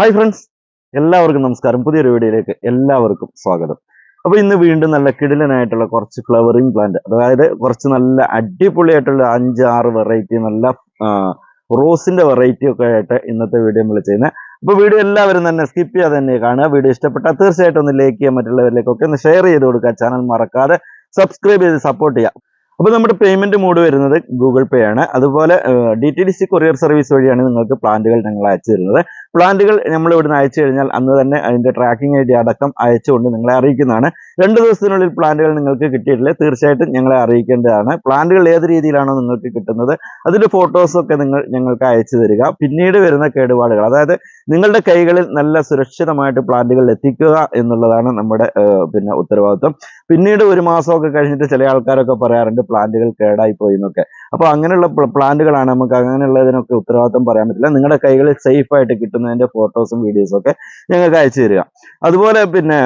Hi friends എല്ലാവർക്കും നമസ്കാരം. പുതിയൊരു വീഡിയോയിലേക്ക് എല്ലാവർക്കും സ്വാഗതം. അപ്പൊ ഇന്ന് വീണ്ടും നല്ല കിടിലനായിട്ടുള്ള കുറച്ച് ഫ്ലവറിങ് പ്ലാന്റ് അതായത് കുറച്ച് നല്ല അടിപൊളിയായിട്ടുള്ള അഞ്ച് ആറ് വെറൈറ്റി നല്ല റോസിന്റെ വെറൈറ്റി ഒക്കെ ആയിട്ട് ഇന്നത്തെ വീഡിയോ നമ്മൾ ചെയ്യുന്നത് അപ്പോൾ വീഡിയോ എല്ലാവരും തന്നെ സ്കിപ്പ് ചെയ്യാതെ തന്നെ കാണുക. വീഡിയോ ഇഷ്ടപ്പെട്ടാൽ തീർച്ചയായിട്ടും ഒന്ന് ലൈക്ക് ചെയ്യാൻ മറ്റുള്ളവരിലേക്കൊക്കെ ഒന്ന് ഷെയർ ചെയ്ത് കൊടുക്കുക. ചാനൽ മറക്കാതെ സബ്സ്ക്രൈബ് ചെയ്ത് സപ്പോർട്ട് ചെയ്യുക. അപ്പോൾ നമ്മുടെ പേയ്മെന്റ് മോഡ് വരുന്നത് ഗൂഗിൾ പേ ആണ്. അതുപോലെ D T D C courier service വഴിയാണ് നിങ്ങൾക്ക് പ്ലാന്റുകൾ ഞങ്ങൾ അയച്ചു തരുന്നത്. പ്ലാന്റുകൾ നമ്മൾ ഇവിടുന്ന് അയച്ചു കഴിഞ്ഞാൽ അന്ന് തന്നെ അതിന്റെ ട്രാക്കിംഗ് ഐ ഡി അടക്കം അയച്ചുകൊണ്ട് നിങ്ങളെ അറിയിക്കുന്നതാണ്. രണ്ട് ദിവസത്തിനുള്ളിൽ പ്ലാന്റുകൾ നിങ്ങൾക്ക് കിട്ടിയിട്ടില്ല. തീർച്ചയായിട്ടും ഞങ്ങളെ അറിയിക്കേണ്ടതാണ്. പ്ലാന്റുകൾ ഏത് രീതിയിലാണോ നിങ്ങൾക്ക് കിട്ടുന്നത് അതിന്റെ ഫോട്ടോസൊക്കെ നിങ്ങൾ ഞങ്ങൾക്ക് അയച്ചു തരിക. പിന്നീട് വരുന്ന കേടുപാടുകൾ അതായത് നിങ്ങളുടെ കൈകളിൽ നല്ല സുരക്ഷിതമായിട്ട് പ്ലാന്റുകൾ എത്തിക്കുക എന്നുള്ളതാണ് നമ്മുടെ പിന്നെ ഉത്തരവാദിത്വം. പിന്നീട് ഒരു മാസമൊക്കെ കഴിഞ്ഞിട്ട് ചില ആൾക്കാരൊക്കെ പറയാറുണ്ട് പ്ലാന്റുകൾ കേടായി പോയി എന്നൊക്കെ. അപ്പോൾ അങ്ങനെയുള്ള പ്ല- പ്ലാന്റുകളാണ് നമുക്ക് അങ്ങനെയുള്ളതിനൊക്കെ ഉത്തരവാദിത്വം പറയാൻ പറ്റില്ല. നിങ്ങളുടെ കൈകളിൽ സേഫ് ആയിട്ട് കിട്ടുന്നതിന്റെ ഫോട്ടോസും വീഡിയോസും ഒക്കെ ഞങ്ങൾക്ക് അയച്ചു തരിക. അതുപോലെ പിന്നെ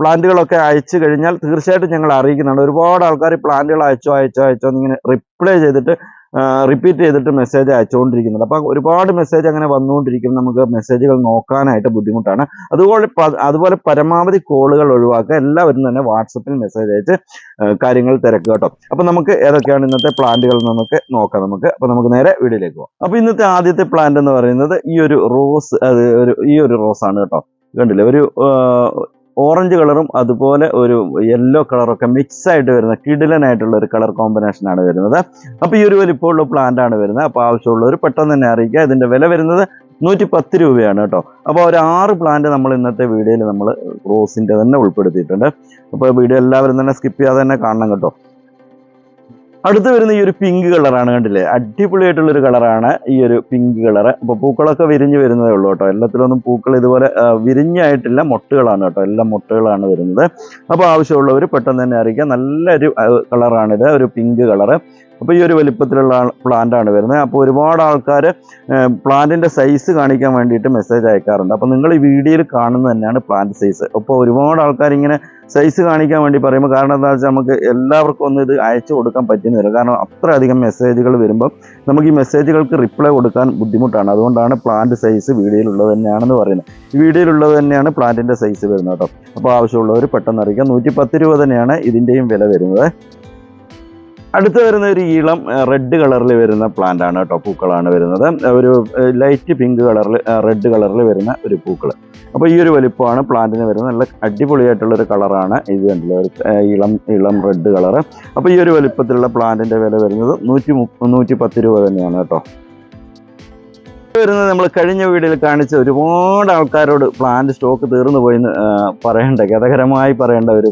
പ്ലാന്റുകളൊക്കെ അയച്ചു കഴിഞ്ഞാൽ തീർച്ചയായിട്ടും ഞങ്ങൾ അറിയിക്കുന്നുണ്ട്. ഒരുപാട് ആൾക്കാർ പ്ലാന്റുകൾ അയച്ചോ അയച്ചോ അയച്ചോ എന്നിങ്ങനെ റിപ്ലൈ ചെയ്തിട്ട് റിപ്പീറ്റ് ചെയ്തിട്ട് മെസ്സേജ് അയച്ചുകൊണ്ടിരിക്കുന്നുണ്ട് അപ്പോൾ ഒരുപാട് മെസ്സേജ് അങ്ങനെ വന്നുകൊണ്ടിരിക്കും. നമുക്ക് മെസ്സേജുകൾ നോക്കാനായിട്ട് ബുദ്ധിമുട്ടാണ്. അതുപോലെ അതുപോലെ പരമാവധി കോളുകൾ ഒഴിവാക്കുക. എല്ലാവരും തന്നെ വാട്സപ്പിൽ മെസ്സേജ് അയച്ച് കാര്യങ്ങൾ തിരക്കുക കേട്ടോ. അപ്പോൾ നമുക്ക് ഏതൊക്കെയാണ് ഇന്നത്തെ പ്ലാന്റുകൾ നമുക്ക് നോക്കാം നമുക്ക്. അപ്പോൾ നമുക്ക് നേരെ വീഡിയോയിലേക്ക് പോകാം. അപ്പോൾ ഇന്നത്തെ ആദ്യത്തെ പ്ലാന്റ് എന്ന് പറയുന്നത് ഈ ഒരു റോസ് അത് ഒരു ഈ ഒരു റോസാണ് കേട്ടോ. കണ്ടില്ലേ? ഒരു ഓറഞ്ച് കളറും അതുപോലെ ഒരു യെല്ലോ കളറൊക്കെ മിക്സ് ആയിട്ട് വരുന്ന കിടിലനായിട്ടുള്ള ഒരു കളർ കോമ്പിനേഷൻ ആണ് വരുന്നത്. അപ്പോൾ ഈ ഒരു വലിപ്പമുള്ള പ്ലാന്റ് ആണ് വരുന്നത്. അപ്പൊ ആവശ്യമുള്ളവർ പെട്ടെന്ന് തന്നെ അറിയിക്കുക. ഇതിന്റെ വില വരുന്നത് നൂറ്റി പത്ത് രൂപയാണ് കേട്ടോ. അപ്പോൾ ഒരു ആറ് പ്ലാന്റ് നമ്മൾ ഇന്നത്തെ വീഡിയോയിൽ നമ്മൾ റോസിന്റെ തന്നെ ഉൾപ്പെടുത്തിയിട്ടുണ്ട്. അപ്പോൾ വീഡിയോ എല്ലാവരും തന്നെ സ്കിപ്പ് ചെയ്യാതെ തന്നെ കാണണം കേട്ടോ. അടുത്ത് വരുന്ന ഈ ഒരു പിങ്ക് കളറാണ് കണ്ടില്ലേ? അടിപൊളിയായിട്ടുള്ള ഒരു കളറാണ് ഈ ഒരു പിങ്ക് കളർ അപ്പോൾ പൂക്കളൊക്കെ വിരിഞ്ഞ് വരുന്നതേ ഉള്ളൂ കേട്ടോ. എല്ലാത്തിലൊന്നും പൂക്കൾ ഇതുപോലെ വിരിഞ്ഞായിട്ടില്ല. മൊട്ടുകളാണ് കേട്ടോ. എല്ലാം മൊട്ടുകളാണ് വരുന്നത്. അപ്പോൾ ആവശ്യമുള്ളവർ പെട്ടെന്ന് തന്നെ അറിയിക്കുക നല്ലൊരു കളറാണിത് ഒരു പിങ്ക് കളറ് അപ്പോൾ ഈ ഒരു വലിപ്പത്തിലുള്ള പ്ലാന്റാണ് വരുന്നത്. അപ്പോൾ ഒരുപാട് ആൾക്കാർ പ്ലാന്റിന്റെ സൈസ് കാണിക്കാൻ വേണ്ടിയിട്ട് മെസ്സേജ് അയക്കാറുണ്ട്. അപ്പോൾ നിങ്ങൾ ഈ വീഡിയോയിൽ കാണുന്നത് തന്നെയാണ് പ്ലാന്റ് സൈസ് അപ്പോൾ ഒരുപാട് ആൾക്കാർ ഇങ്ങനെ സൈസ് കാണിക്കാൻ വേണ്ടി പറയുമ്പോൾ കാരണം എന്താ വെച്ചാൽ നമുക്ക് എല്ലാവർക്കും ഒന്നും ഇത് അയച്ചു കൊടുക്കാൻ പറ്റുന്നില്ല കാരണം അത്രയധികം മെസ്സേജുകൾ വരുമ്പോൾ നമുക്ക് ഈ മെസ്സേജുകൾക്ക് റിപ്ലൈ കൊടുക്കാൻ ബുദ്ധിമുട്ടാണ്. അതുകൊണ്ടാണ് പ്ലാന്റ് സൈസ് വീഡിയോയിലുള്ളത് തന്നെയാണെന്ന് പറയുന്നത്. വീഡിയോയിലുള്ളത് തന്നെയാണ് പ്ലാന്റിന്റെ സൈസ് വരുന്നത് കേട്ടോ. അപ്പോൾ ആവശ്യമുള്ളവർ പെട്ടെന്ന് അറിയിക്കാം. നൂറ്റി പത്ത് രൂപ തന്നെയാണ് ഇതിന്റെയും വില വരുന്നത്. അടുത്ത് വരുന്ന ഒരു ഈളം റെഡ് കളറിൽ വരുന്ന പ്ലാന്റ് ആണ് കേട്ടോ പൂക്കളാണ് വരുന്നത്. ഒരു ലൈറ്റ് പിങ്ക് കളറിൽ റെഡ് കളറിൽ വരുന്ന ഒരു പൂക്കൾ അപ്പോൾ ഈ ഒരു വലിപ്പമാണ് പ്ലാന്റിന് വരുന്നത്. നല്ല അടിപൊളിയായിട്ടുള്ള ഒരു കളറാണ് ഇത് കണ്ടില്ലേ ഒരു ഇളം ഇളം റെഡ് കളറ് അപ്പോൾ ഈ ഒരു വലിപ്പത്തിലുള്ള പ്ലാന്റിന്റെ വില വരുന്നത് നൂറ്റി നൂറ്റി പത്ത് രൂപ തന്നെയാണ് കേട്ടോ. വരുന്നത് നമ്മൾ കഴിഞ്ഞ വീഡിയോയിൽ കാണിച്ച ഒരുപാട് ആൾക്കാരോട് പ്ലാന്റ് സ്റ്റോക്ക് തീർന്നു പോയി എന്ന് പറയേണ്ട ഗതകരമായി പറയേണ്ട ഒരു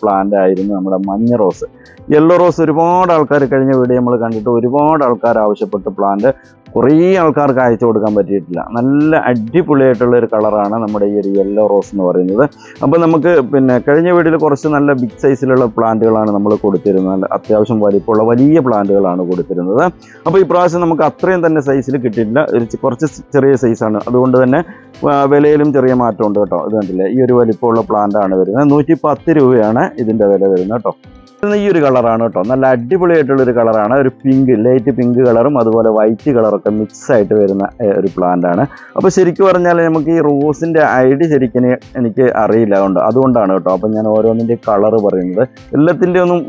പ്ലാന്റ് ആയിരുന്നു നമ്മുടെ മഞ്ഞ റോസ് യെല്ലോ റോസ് ഒരുപാട് ആൾക്കാർ കഴിഞ്ഞ വീഡിയോ നമ്മൾ കണ്ടിട്ട് ഒരുപാട് ആൾക്കാർ ആവശ്യപ്പെട്ട് പ്ലാന്റ് കുറേ ആൾക്കാർക്ക് അയച്ചു കൊടുക്കാൻ പറ്റിയിട്ടില്ല. നല്ല അടിപൊളിയായിട്ടുള്ള ഒരു കളറാണ് നമ്മുടെ ഈ ഒരു യെല്ലോ റോസ് എന്ന് പറയുന്നത്. അപ്പോൾ നമുക്ക് പിന്നെ കഴിഞ്ഞ വീട്ടിൽ കുറച്ച് നല്ല ബിഗ് സൈസിലുള്ള പ്ലാന്റുകളാണ് നമ്മൾ കൊടുത്തിരുന്നത്. അത്യാവശ്യം വലിപ്പമുള്ള വലിയ പ്ലാന്റുകളാണ് കൊടുത്തിരുന്നത്. അപ്പോൾ ഈ പ്രാവശ്യം നമുക്ക് അത്രയും തന്നെ സൈസിൽ കിട്ടിയിട്ടില്ല. കുറച്ച് ചെറിയ സൈസാണ് അതുകൊണ്ട് തന്നെ വിലയിലും ചെറിയ മാറ്റമുണ്ട് കേട്ടോ. ഇത് കണ്ടില്ലേ? ഈ ഒരു വലിപ്പമുള്ള പ്ലാന്റ് ആണ് വരുന്നത്. നൂറ്റി പത്ത് രൂപയാണ് ഇതിന്റെ വില വരുന്നത് കേട്ടോ. ഇത് ഈ ഒരു കളറാണ് കേട്ടോ. നല്ല അടിപൊളിയായിട്ടുള്ള ഒരു കളറാണ്. ഒരു പിങ്ക് ലൈറ്റ് പിങ്ക് കളറും അതുപോലെ വൈറ്റ് കളറൊക്കെ മിക്സ് ആയിട്ട് വരുന്ന ഒരു പ്ലാന്റ് ആണ്. അപ്പോൾ ശരിക്കും പറഞ്ഞാൽ നമുക്ക് ഈ റോസിന്റെ ഐഡി ശരിക്കും എനിക്ക് അറിയില്ല അതുകൊണ്ട് അതുകൊണ്ടാണ് കേട്ടോ. അപ്പോൾ ഞാൻ ഓരോന്നിന്റെ കളർ പറയുന്നത്. എല്ലാത്തിന്റെ ഒന്നും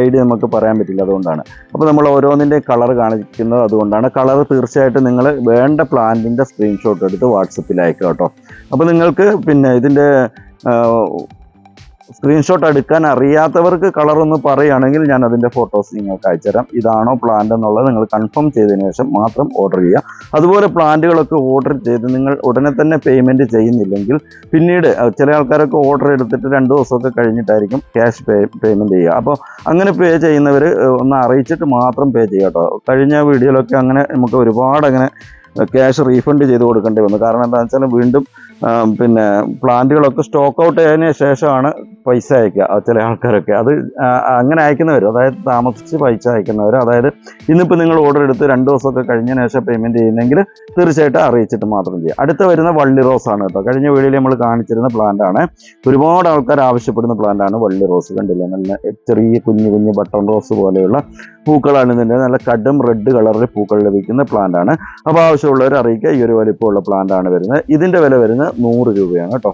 ഐഡി നമുക്ക് പറയാൻ പറ്റില്ല അതുകൊണ്ടാണ്. അപ്പോൾ നമ്മൾ ഓരോന്നിന്റെ കളർ കാണിക്കുന്നത് അതുകൊണ്ടാണ്. കളർ തീർച്ചയായിട്ടും നിങ്ങൾ വേണ്ട പ്ലാന്റിന്റെ സ്ക്രീൻഷോട്ട് എടുത്ത് വാട്സപ്പിൽ അയക്കുക കേട്ടോ. അപ്പോൾ നിങ്ങൾക്ക് പിന്നെ ഇതിന്റെ സ്ക്രീൻഷോട്ട് എടുക്കാൻ അറിയാത്തവർക്ക് കളർ ഒന്ന് പറയുകയാണെങ്കിൽ ഞാൻ അതിന്റെ ഫോട്ടോസ് നിങ്ങൾക്ക് അയച്ചുതരാം ഇതാണോ പ്ലാന്റ് എന്നുള്ളത് നിങ്ങൾ കൺഫേം ചെയ്തതിന് ശേഷം മാത്രം ഓർഡർ ചെയ്യുക. അതുപോലെ പ്ലാന്റുകളൊക്കെ ഓർഡർ ചെയ്ത് നിങ്ങൾ ഉടനെ തന്നെ പേയ്മെന്റ് ചെയ്യുന്നില്ലെങ്കിൽ പിന്നീട് ചില ആൾക്കാരൊക്കെ ഓർഡർ എടുത്തിട്ട് രണ്ട് ദിവസമൊക്കെ കഴിഞ്ഞിട്ടായിരിക്കും ക്യാഷ് പേ പേയ്മെന്റ് ചെയ്യുക. അപ്പോൾ അങ്ങനെ പേ ചെയ്യുന്നവർ ഒന്ന് അറിയിച്ചിട്ട് മാത്രം പേ ചെയ്യുക കേട്ടോ. കഴിഞ്ഞ വീഡിയോയിലൊക്കെ അങ്ങനെ നമുക്ക് ഒരുപാട് അങ്ങനെ ക്യാഷ് റീഫണ്ട് ചെയ്ത് കൊടുക്കേണ്ടി വന്നു. കാരണം എന്താണെന്ന് വെച്ചാൽ വീണ്ടും പിന്നെ പ്ലാന്റുകളൊക്കെ സ്റ്റോക്ക് ഔട്ട് ചെയ്തതിന് ശേഷമാണ് പൈസ അയക്കുക ചില ആൾക്കാരൊക്കെ. അത് അങ്ങനെ അയക്കുന്നവർ അതായത് താമസിച്ച് പൈസ അയക്കുന്നവർ അതായത് ഇന്നിപ്പോൾ നിങ്ങൾ ഓർഡർ എടുത്ത് രണ്ട് ദിവസമൊക്കെ കഴിഞ്ഞ ശേഷം പേയ്മെന്റ് ചെയ്യുന്നെങ്കിൽ തീർച്ചയായിട്ടും അറിയിച്ചിട്ട് മാത്രം ചെയ്യുക. അടുത്ത വരുന്ന വള്ളി റോസ് ആണ് കേട്ടോ. കഴിഞ്ഞ വീഡിയോയിൽ നമ്മൾ കാണിച്ചിരുന്ന പ്ലാന്റ് ആണ്. ഒരുപാട് ആൾക്കാർ ആവശ്യപ്പെടുന്ന പ്ലാന്റ് ആണ് വള്ളി റോസ്. കണ്ടില്ല? നല്ല ചെറിയ കുഞ്ഞു കുഞ്ഞു ബട്ടൺ റോസ് പോലെയുള്ള പൂക്കളാണ് ഇതിന്റെ. നല്ല കടും റെഡ് കളറിൽ പൂക്കൾ ലഭിക്കുന്ന പ്ലാന്റ് ആണ്. അപ്പോൾ ആവശ്യമുള്ളവർ അറിയിക്കുക. ഈ ഒരു വലിപ്പമുള്ള പ്ലാന്റ് ആണ് വരുന്നത്. ഇതിന്റെ വില വരുന്നത് നൂറ് രൂപയാണ് കേട്ടോ.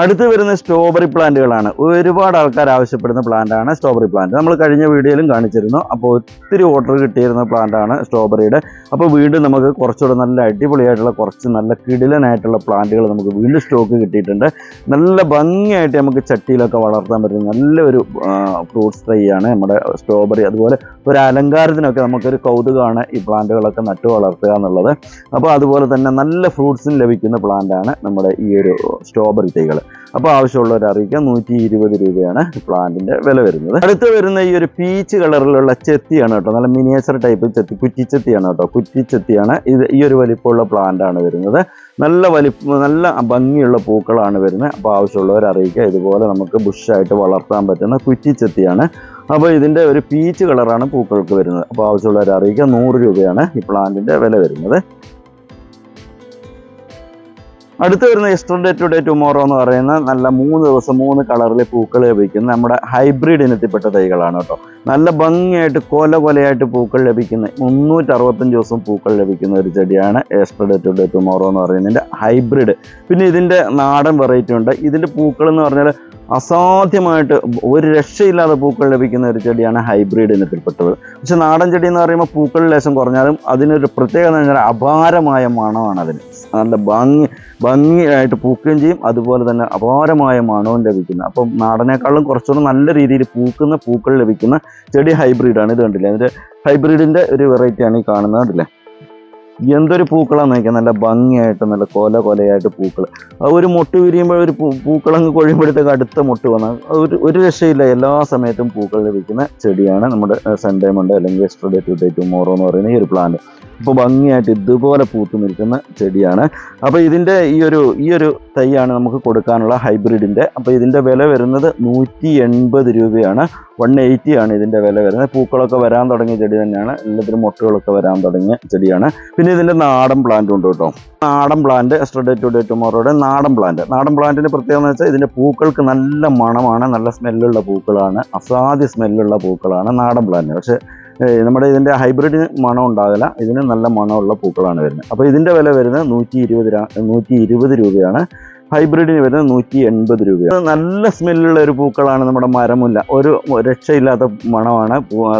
അടുത്ത് വരുന്ന സ്ട്രോബെറി പ്ലാന്റുകളാണ് ഒരുപാട് ആൾക്കാർ ആവശ്യപ്പെടുന്ന പ്ലാന്റാണ് സ്ട്രോബെറി പ്ലാന്റ് നമ്മൾ കഴിഞ്ഞ വീഡിയോയിലും കാണിച്ചിരുന്നു. അപ്പോൾ ഒത്തിരി ഓർഡർ കിട്ടിയിരുന്ന പ്ലാന്റാണ് സ്ട്രോബെറിയുടെ അപ്പോൾ വീണ്ടും നമുക്ക് കുറച്ചുകൂടെ നല്ല അടിപൊളിയായിട്ടുള്ള കുറച്ച് നല്ല കിടിലനായിട്ടുള്ള പ്ലാന്റുകൾ നമുക്ക് വീണ്ടും സ്റ്റോക്ക് കിട്ടിയിട്ടുണ്ട്. നല്ല ഭംഗിയായിട്ട് നമുക്ക് ചട്ടിയിലൊക്കെ വളർത്താൻ പറ്റുന്ന നല്ലൊരു ഫ്രൂട്ട്സ് ട്രൈ ആണ് നമ്മുടെ സ്ട്രോബെറി അതുപോലെ ഒരു അലങ്കാരത്തിനൊക്കെ നമുക്കൊരു കൗതുകമാണ് ഈ പ്ലാന്റുകളൊക്കെ നട്ടു വളർത്തുക എന്നുള്ളത്. അപ്പോൾ അതുപോലെ തന്നെ നല്ല ഫ്രൂട്ട്സും ലഭിക്കുന്ന പ്ലാന്റാണ് നമ്മുടെ ഈ ഒരു സ്ട്രോബെറി തൈകൾ അപ്പോൾ ആവശ്യമുള്ളവർ അറിയിക്കാം. നൂറ്റി ഇരുപത് രൂപയാണ് ഈ പ്ലാന്റിന്റെ വില വരുന്നത്. അടുത്ത് വരുന്ന ഈ ഒരു പീച്ച് കളറിലുള്ള ചെത്തിയാണ് കേട്ടോ. നല്ല മിനിയേച്ചർ ടൈപ്പ് ചെത്തി കുറ്റിച്ചെത്തിയാണ് കേട്ടോ. കുറ്റിച്ചെത്തിയാണ് ഇത് ഈ ഒരു വലിപ്പമുള്ള പ്ലാന്റ് ആണ് വരുന്നത്. നല്ല വലിപ്പ നല്ല ഭംഗിയുള്ള പൂക്കളാണ് വരുന്നത്. അപ്പോൾ ആവശ്യമുള്ളവർ അറിയിക്കുക ഇതുപോലെ നമുക്ക് ബുഷായിട്ട് വളർത്താൻ പറ്റുന്ന കുറ്റിച്ചെത്തിയാണ് അപ്പോൾ ഇതിന്റെ ഒരു പീച്ച് കളറാണ് പൂക്കൾക്ക് വരുന്നത്. അപ്പോൾ ആവശ്യമുള്ളവർ അറിയിക്കുക നൂറ് രൂപയാണ് ഈ പ്ലാന്റിന്റെ വില വരുന്നത്. അടുത്ത് വരുന്ന യെസ്റ്റർഡേ ടുഡേ ടുമോറോ എന്ന് പറയുന്ന നല്ല മൂന്ന് ദിവസം മൂന്ന് കളറിൽ പൂക്കൾ ലഭിക്കുന്ന നമ്മുടെ ഹൈബ്രിഡ് ഇനത്തിൽപ്പെട്ട തൈകളാണ് കേട്ടോ. നല്ല ഭംഗിയായിട്ട് കൊല കൊലയായിട്ട് പൂക്കൾ ലഭിക്കുന്ന മുന്നൂറ്ററുപത്തഞ്ച് ദിവസം പൂക്കൾ ലഭിക്കുന്ന ഒരു ചെടിയാണ് യെസ്റ്റർഡേ ടുഡേ ടുമോറോ എന്ന് പറയുന്നതിന്റെ ഹൈബ്രിഡ് പിന്നെ ഇതിന്റെ നാടൻ വെറൈറ്റി ഉണ്ട്. ഇതിന്റെ പൂക്കൾ എന്ന് പറഞ്ഞാൽ അസാധ്യമായിട്ട് ഒരു രക്ഷയില്ലാതെ പൂക്കൾ ലഭിക്കുന്ന ഒരു ചെടിയാണ് ഹൈബ്രിഡ് ഇനത്തിൽപ്പെട്ടത് പക്ഷെ നാടൻ ചെടി എന്ന് പറയുമ്പോൾ പൂക്കൾ ലേശം കുറഞ്ഞാലും അതിനൊരു പ്രത്യേകത എന്ന് പറഞ്ഞാൽ അപാരമായ മണമാണ് അതിന്. നല്ല ഭംഗി ഭംഗിയായിട്ട് പൂക്കുകയും ചെയ്യും. അതുപോലെ തന്നെ അപാരമായ മണവും ലഭിക്കുന്നു. അപ്പം നാടനേക്കാളും കുറച്ചുകൂടെ നല്ല രീതിയിൽ പൂക്കുന്ന പൂക്കൾ ലഭിക്കുന്ന ചെടി ഹൈബ്രിഡാണ് ഇത് കണ്ടില്ലേ? അതിന്റെ ഹൈബ്രിഡിന്റെ ഒരു വെറൈറ്റിയാണ് ഈ കാണുന്നത്. കണ്ടില്ലേ? എന്തൊരു പൂക്കളാന്ന് നോക്കിയാൽ നല്ല ഭംഗിയായിട്ട് നല്ല കൊല കൊലയായിട്ട് പൂക്കൾ ഒരു മുട്ട് വിരിയുമ്പോൾ ഒരു പൂക്കളങ്ങ് കൊഴിയുമ്പോഴത്തേക്ക് അടുത്ത മുട്ട് വന്നാൽ ഒരു ഒരു രക്ഷയില്ല. എല്ലാ സമയത്തും പൂക്കൾ ലഭിക്കുന്ന ചെടിയാണ് നമ്മുടെ സൺഡേമുണ്ട് അല്ലെങ്കിൽ എക്സ്ട്രഡേ ടു ഡേ ടുമോറോ എന്ന് പറയുന്ന ഈ ഒരു പ്ലാന്റ്. ഇപ്പോൾ ഭംഗിയായിട്ട് ഇതുപോലെ പൂത്തു നിൽക്കുന്ന ചെടിയാണ്. അപ്പോൾ ഇതിന്റെ ഈ ഒരു ഈ ഒരു തൈയാണ് നമുക്ക് കൊടുക്കാനുള്ള ഹൈബ്രിഡിന്റെ അപ്പോൾ ഇതിന്റെ വില വരുന്നത് നൂറ്റി എൺപത് രൂപയാണ്. വൺ എയ്റ്റി ആണ് ഇതിന്റെ വില വരുന്നത്. പൂക്കളൊക്കെ വരാൻ തുടങ്ങിയ ചെടി തന്നെയാണ്. എല്ലാത്തിനും മുട്ടകളൊക്കെ വരാൻ തുടങ്ങിയ ചെടിയാണ്. പിന്നെ ഇതിന്റെ നാടൻ പ്ലാന്റ് ഉണ്ട് കേട്ടോ. നാടൻ പ്ലാന്റ് എസ്റ്റർഡേ ടു ഡേ ടുമോറോയുടെ നാടൻ പ്ലാന്റ് നാടൻ പ്ലാന്റിന് പ്രത്യേകത വെച്ചാൽ ഇതിന്റെ പൂക്കൾക്ക് നല്ല മണമാണ് നല്ല സ്മെല്ലുള്ള പൂക്കളാണ്. അസാധ്യ സ്മെല്ലുള്ള പൂക്കളാണ് നാടൻ പ്ലാന്റ് പക്ഷേ നമ്മുടെ ഇതിന്റെ ഹൈബ്രിഡിന് മണം ഉണ്ടാകില്ല ഇതിന് നല്ല മണമുള്ള പൂക്കളാണ് വരുന്നത്. അപ്പോൾ ഇതിന്റെ വില വരുന്നത് നൂറ്റി ഇരുപത് നൂറ്റി ഇരുപത് രൂപയാണ്. ഹൈബ്രിഡിന് വരുന്നത് നൂറ്റി എൺപത് രൂപയാണ്. നല്ല സ്മെല്ലുള്ള ഒരു പൂക്കളാണ് നമ്മുടെ മരമുല്ല. ഒരു രക്ഷയില്ലാത്ത മണമാണ്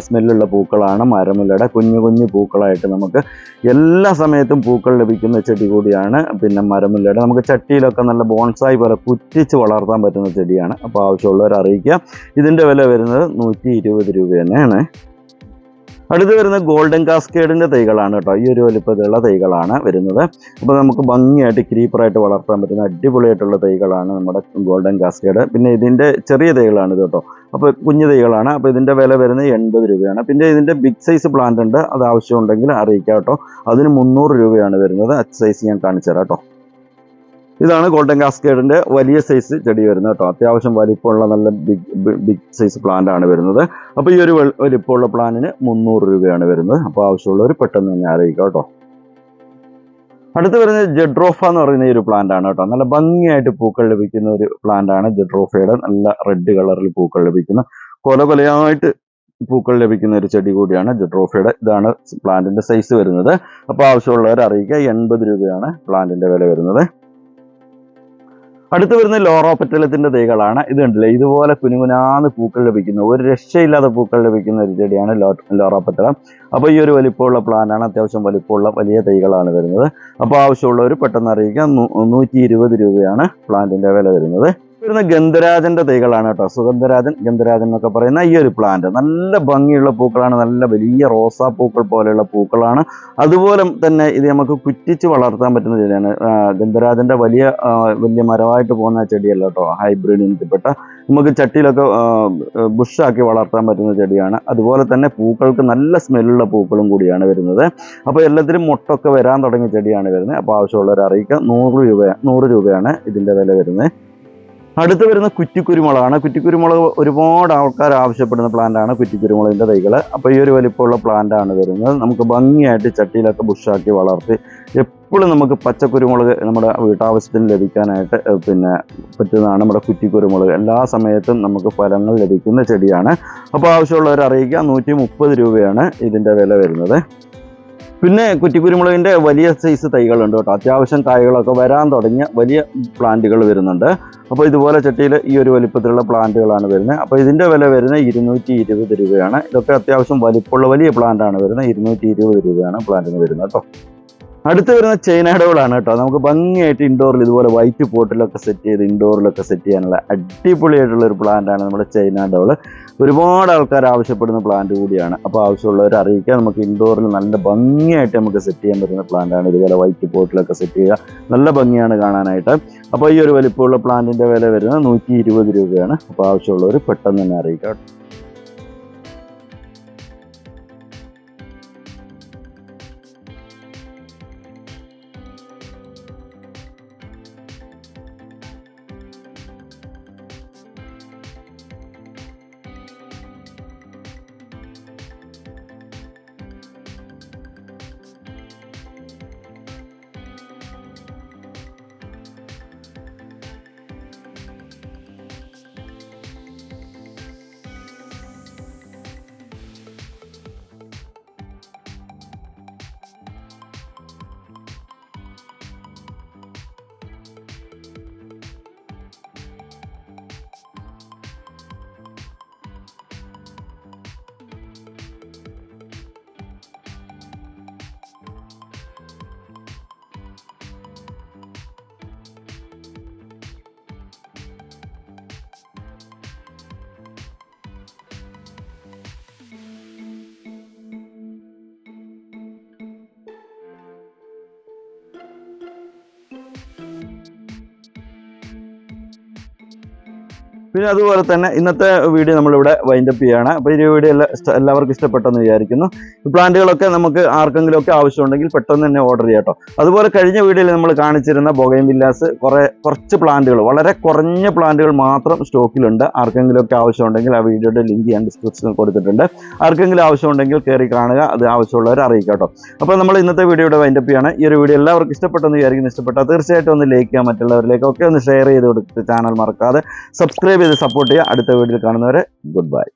സ്മെല്ലുള്ള പൂക്കളാണ് മരമുല്ലയുടെ കുഞ്ഞു കുഞ്ഞു പൂക്കളായിട്ട് നമുക്ക് എല്ലാ സമയത്തും പൂക്കൾ ലഭിക്കുന്ന ചെടി കൂടിയാണ്. പിന്നെ മരമുല്ലയുടെ നമുക്ക് ചട്ടിയിലൊക്കെ നല്ല ബോൺസായി പോലെ കുറ്റിച്ച് വളർത്താൻ പറ്റുന്ന ചെടിയാണ്. അപ്പോൾ ആവശ്യമുള്ളവർ അറിയിക്കുക ഇതിന്റെ വില വരുന്നത് നൂറ്റി ഇരുപത് രൂപ തന്നെയാണ് അടുത്ത് വരുന്ന ഗോൾഡൻ കാസ്കേഡിന്റെ തൈകളാണ് കേട്ടോ. ഈ ഒരു വലിപ്പത്തിലുള്ള തൈകളാണ് വരുന്നത്. അപ്പോൾ നമുക്ക് ഭംഗിയായിട്ട് ക്രീപ്പറായിട്ട് വളർത്താൻ പറ്റുന്ന അടിപൊളിയായിട്ടുള്ള തൈകളാണ് നമ്മുടെ ഗോൾഡൻ കാസ്കേഡ് പിന്നെ ഇതിന്റെ ചെറിയ തൈകളാണ് ഇത് കേട്ടോ. അപ്പോൾ കുഞ്ഞു തൈകളാണ്. അപ്പോൾ ഇതിന്റെ വില വരുന്നത് എൺപത് രൂപയാണ്. പിന്നെ ഇതിന്റെ ബിഗ് സൈസ് പ്ലാന്റ് ഉണ്ട്. അത് ആവശ്യമുണ്ടെങ്കിൽ അറിയിക്കാം കേട്ടോ. അതിന് മുന്നൂറ് രൂപയാണ് വരുന്നത്. അച്ച് സൈസ് ഞാൻ കാണിച്ചു തരാം കേട്ടോ. ഇതാണ് ഗോൾഡൻ കാസ്കേഡിന്റെ വലിയ സൈസ് ചെടി വരുന്നത് കേട്ടോ. അത്യാവശ്യം വലിപ്പമുള്ള നല്ല ബിഗ് ബിഗ് സൈസ് പ്ലാന്റ് ആണ് വരുന്നത്. അപ്പോൾ ഈ ഒരു വലിപ്പമുള്ള പ്ലാനിന് മുന്നൂറ് രൂപയാണ് വരുന്നത്. അപ്പോൾ ആവശ്യമുള്ളവർ പെട്ടെന്ന് തന്നെ അറിയിക്കാം കേട്ടോ. അടുത്ത് വരുന്നത് ജെഡ്രോഫ എന്ന് പറയുന്ന ഒരു പ്ലാന്റ് ആണ് കേട്ടോ. നല്ല ഭംഗിയായിട്ട് പൂക്കൾ ലഭിക്കുന്ന ഒരു പ്ലാന്റ് ആണ് ജെഡ്രോഫയുടെ നല്ല റെഡ് കളറിൽ പൂക്കൾ ലഭിക്കുന്ന കൊല കൊലയായിട്ട് പൂക്കൾ ലഭിക്കുന്ന ഒരു ചെടി കൂടിയാണ് ജെഡ്രോഫയുടെ ഇതാണ് പ്ലാന്റിന്റെ സൈസ് വരുന്നത്. അപ്പോൾ ആവശ്യമുള്ളവർ അറിയിക്കുക എൺപത് രൂപയാണ് പ്ലാന്റിന്റെ വില വരുന്നത്. അടുത്ത് വരുന്ന ലോറോപെറ്റലത്തിന്റെ തൈകളാണ്. ഇത് കണ്ടില്ലേ? ഇതുപോലെ കുനുകുനാന്ന് പൂക്കൾ ലഭിക്കുന്ന. ഒരു രക്ഷയില്ലാത്ത പൂക്കൾ ലഭിക്കുന്ന ഒരു ചെടിയാണ് ലോ ലോറോപെറ്റലം അപ്പോൾ ഈ ഒരു വലിപ്പമുള്ള പ്ലാനാണ് അത്യാവശ്യം വലിപ്പമുള്ള വലിയ തൈകളാണ് വരുന്നത്. അപ്പോൾ ആവശ്യമുള്ളവർ പെട്ടെന്ന് അറിയിക്കാം. നൂറ്റി രൂപയാണ് പ്ലാന്റിന്റെ വില വരുന്നത്. വരുന്ന ഗന്ധരാജന്റെ തൈകളാണ് കേട്ടോ. സുഗന്ധരാജൻ ഗന്ധരാജൻ എന്നൊക്കെ പറയുന്ന ഈ ഒരു പ്ലാന്റ് നല്ല ഭംഗിയുള്ള പൂക്കളാണ്. നല്ല വലിയ റോസാ പൂക്കൾ പോലെയുള്ള പൂക്കളാണ്. അതുപോലെ തന്നെ ഇത് നമുക്ക് കുറ്റിച്ച് വളർത്താൻ പറ്റുന്ന ചെടിയാണ്. ഗന്ധരാജന്റെ വലിയ വലിയ മരമായിട്ട് പോകുന്ന ചെടിയല്ല കേട്ടോ. ഹൈബ്രിഡ് ഇനത്തിൽപ്പെട്ട നമുക്ക് ചട്ടിയിലൊക്കെ ബുഷാക്കി വളർത്താൻ പറ്റുന്ന ചെടിയാണ്. അതുപോലെ തന്നെ പൂക്കൾക്ക് നല്ല സ്മെല്ലുള്ള പൂക്കളും കൂടിയാണ് വരുന്നത്. അപ്പോൾ എല്ലാത്തിലും മുട്ടൊക്കെ വരാൻ തുടങ്ങിയ ചെടിയാണ് വരുന്നത്. അപ്പോൾ ആവശ്യമുള്ളവരെ അറിയിക്കുക നൂറ് രൂപ നൂറ് രൂപയാണ് ഇതിന്റെ വില വരുന്നത്. അടുത്ത് വരുന്ന കുറ്റിക്കുരുമുളകാണ്. കുറ്റിക്കുരുമുളക് ഒരുപാട് ആൾക്കാർ ആവശ്യപ്പെടുന്ന പ്ലാന്റാണ് കുറ്റിക്കുരുമുളകിന്റെ തൈകൾ അപ്പോൾ ഈ ഒരു വലിപ്പമുള്ള പ്ലാന്റാണ് വരുന്നത്. നമുക്ക് ഭംഗിയായിട്ട് ചട്ടിയിലൊക്കെ ബുഷാക്കി വളർത്തി എപ്പോഴും നമുക്ക് പച്ചക്കുരുമുളക് നമ്മുടെ വീട്ടാവശ്യത്തിന് ലഭിക്കാനായിട്ട് പിന്നെ പറ്റുന്നതാണ് നമ്മുടെ കുറ്റിക്കുരുമുളക്. എല്ലാ സമയത്തും നമുക്ക് ഫലങ്ങൾ ലഭിക്കുന്ന ചെടിയാണ്. അപ്പോൾ ആവശ്യമുള്ളവർ അറിയിക്കുക നൂറ്റി രൂപയാണ് ഇതിന്റെ വില വരുന്നത്. പിന്നെ കുറ്റിക്കുരുമുളകിന്റെ വലിയ സൈസ് തൈകളുണ്ട് കേട്ടോ. അത്യാവശ്യം കായകളൊക്കെ വരാൻ തുടങ്ങിയ വലിയ പ്ലാന്റുകൾ വരുന്നുണ്ട്. അപ്പോൾ ഇതുപോലെ ചട്ടിയിൽ ഈ ഒരു വലിപ്പത്തിലുള്ള പ്ലാന്റുകളാണ് വരുന്നത്. അപ്പോൾ ഇതിന്റെ വില വരുന്നത് ഇരുന്നൂറ്റി ഇരുപത് രൂപയാണ്. ഇതൊക്കെ അത്യാവശ്യം വലിപ്പമുള്ള വലിയ പ്ലാന്റാണ് വരുന്നത്. ഇരുന്നൂറ്റി ഇരുപത് രൂപയാണ് പ്ലാന്റിന് വരുന്നത് കേട്ടോ. അടുത്ത് വരുന്ന ചൈനഡോളാണ് കേട്ടോ. നമുക്ക് ഭംഗിയായിട്ട് ഇൻഡോറിൽ ഇതുപോലെ വൈറ്റ് പോട്ടിലൊക്കെ സെറ്റ് ചെയ്ത് ഇൻഡോറിലൊക്കെ സെറ്റ് ചെയ്യാനുള്ള അടിപൊളിയായിട്ടുള്ള ഒരു പ്ലാന്റാണ് നമ്മുടെ ചൈന ചൈനഡോൾ ഒരുപാട് ആൾക്കാർ ആവശ്യപ്പെടുന്ന പ്ലാന്റ് കൂടിയാണ്. അപ്പോൾ ആവശ്യമുള്ളവർ അറിയിക്കുക നമുക്ക് ഇൻഡോറിൽ നല്ല ഭംഗിയായിട്ട് നമുക്ക് സെറ്റ് ചെയ്യാൻ പറ്റുന്ന പ്ലാന്റാണ് ഇതുപോലെ വൈറ്റ് പോട്ടിലൊക്കെ സെറ്റ് ചെയ്യുക. നല്ല ഭംഗിയാണ് കാണാനായിട്ട്. അപ്പോൾ ഈ ഒരു വലിപ്പമുള്ള പ്ലാന്റിന്റെ വില വരുന്നത് നൂറ്റി രൂപയാണ്. അപ്പോൾ ആവശ്യമുള്ളവർ പെട്ടെന്ന് തന്നെ അറിയിക്കുക പിന്നെ അതുപോലെ തന്നെ ഇന്നത്തെ വീഡിയോ നമ്മളിവിടെ വൈൻഡപ്പ് ചെയ്യാണ്. അപ്പോൾ ഈ വീഡിയോ എല്ലാ എല്ലാവർക്കും ഇഷ്ടപ്പെട്ടെന്ന് വിചാരിക്കുന്നു. പ്ലാന്റുകളൊക്കെ നമുക്ക് ആർക്കെങ്കിലും ഒക്കെ ആവശ്യമുണ്ടെങ്കിൽ പെട്ടെന്ന് തന്നെ ഓർഡർ ചെയ്യാം അതുപോലെ കഴിഞ്ഞ വീഡിയോയിൽ നമ്മൾ കാണിച്ചിരുന്ന ബൊഗൈൻ വില്ലാസ് കുറേ കുറച്ച് പ്ലാന്റുകൾ വളരെ കുറഞ്ഞ പ്ലാന്റുകൾ മാത്രം സ്റ്റോക്കിലുണ്ട് ആർക്കെങ്കിലും ഒക്കെ ആവശ്യമുണ്ടെങ്കിൽ ആ വീഡിയോയുടെ ലിങ്ക് ഞാൻ ഡിസ്ക്രിപ്ഷനിൽ കൊടുത്തിട്ടുണ്ട്. ആർക്കെങ്കിലും ആവശ്യമുണ്ടെങ്കിൽ കയറി കാണുക. അത് ആവശ്യമുള്ളവർ അറിയിക്കാം കേട്ടോ അപ്പോൾ നമ്മൾ ഇന്നത്തെ വീഡിയോയുടെ വൈൻഡപ്പ് ചെയ്യാണ്. ഈ ഒരു വീഡിയോ എല്ലാവർക്കും ഇഷ്ടപ്പെട്ടെന്ന് വിചാരിക്കുന്നു. ഇഷ്ടപ്പെട്ടാൽ തീർച്ചയായിട്ടും ഒന്ന് ലൈക്ക് ചെയ്യാൻ മറ്റുള്ളവരിലേക്കൊക്കെ ഒന്ന് ഷെയർ ചെയ്ത് കൊടുത്ത് ചാനൽ മറക്കാതെ സബ്സ്ക്രൈബ് ചെയ്ത് സപ്പോർട്ട് ചെയ്യുക. അടുത്ത വീഡിയോയിൽ കാണുന്നവരെ ഗുഡ് ബൈ